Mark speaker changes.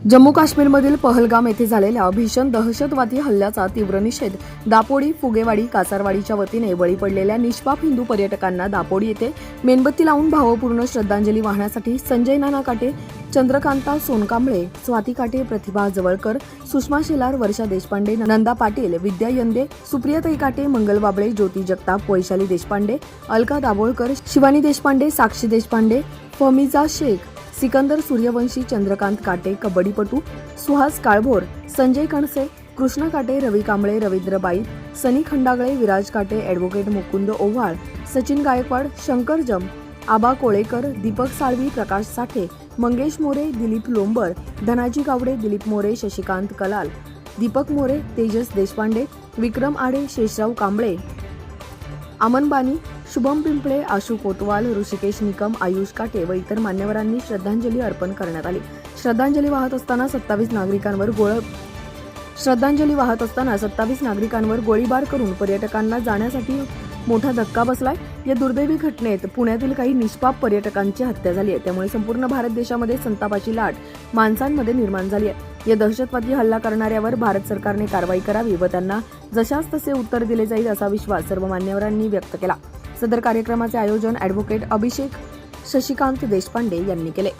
Speaker 1: जम्मू काश्मीरमधील पहलगाम येथे झालेल्या भीषण दहशतवादी हल्ल्याचा तीव्र निषेध दापोडी फुगेवाडी कासारवाडीच्या वतीने बळी पडलेल्या निष्पाप हिंदू पर्यटकांना दापोडी येथे मेणबत्ती लावून भावपूर्ण श्रद्धांजली वाहण्यासाठी संजय नाना काटे चंद्रकांता सोनकांबळे स्वाती काटे प्रतिभा जवळकर सुषमा शेलार वर्षा देशपांडे नंदा पाटील विद्या यंदे सुप्रियाताई काटे मंगल बाबळे ज्योती जगताप वैशाली देशपांडे अलका दाभोळकर शिवानी देशपांडे साक्षी देशपांडे फमिजा शेख सिकंदर सूर्यवंशी चंद्रकांत काटे कबड्डीपटू सुहास काळभोर संजय कणसे कृष्ण काटे रवी कांबळे रवींद्र बाईत सनी खंडागळे विराज काटे ॲडव्होकेट मुकुंद ओव्हाळ सचिन गायकवाड शंकर जम आबा कोळेकर दीपक साळवी प्रकाश साठे मंगेश मोरे दिलीप लोंबर धनाजी गावडे दिलीप मोरे शशिकांत कलाल दीपक मोरे तेजस देशपांडे विक्रम आडे शेषराव कांबळे. अमन बानी शुभम पिंपळे आशू कोतवाल ऋषिकेश निकम आयुष काटे व इतर मान्यवरांनी श्रद्धांजली अर्पण करण्यात आली. श्रद्धांजली वाहत असताना सत्तावीस नागरिकांवर गोळ श्रद्धांजली वाहत असताना सत्तावीस नागरिकांवर गोळीबार करून पर्यटकांना जाण्यासाठी मोठा धक्का बसलाय. या दुर्दैवी घटनेत पुण्यातील काही निष्पाप पर्यटकांची हत्या झाली आहे. त्यामुळे संपूर्ण भारत देशामध्ये संतापाची लाट माणसांमध्ये निर्माण झाली आहे. या दहशतवादी हल्ला करणाऱ्यावर भारत सरकारने कारवाई करावी व त्यांना जशास तसे उत्तर दिले जाईल असा विश्वास सर्व मान्यवरांनी व्यक्त केला. सदर कार्यक्रमाचे आयोजन ॲडव्होकेट अभिषेक शशिकांत देशपांडे यांनी केले.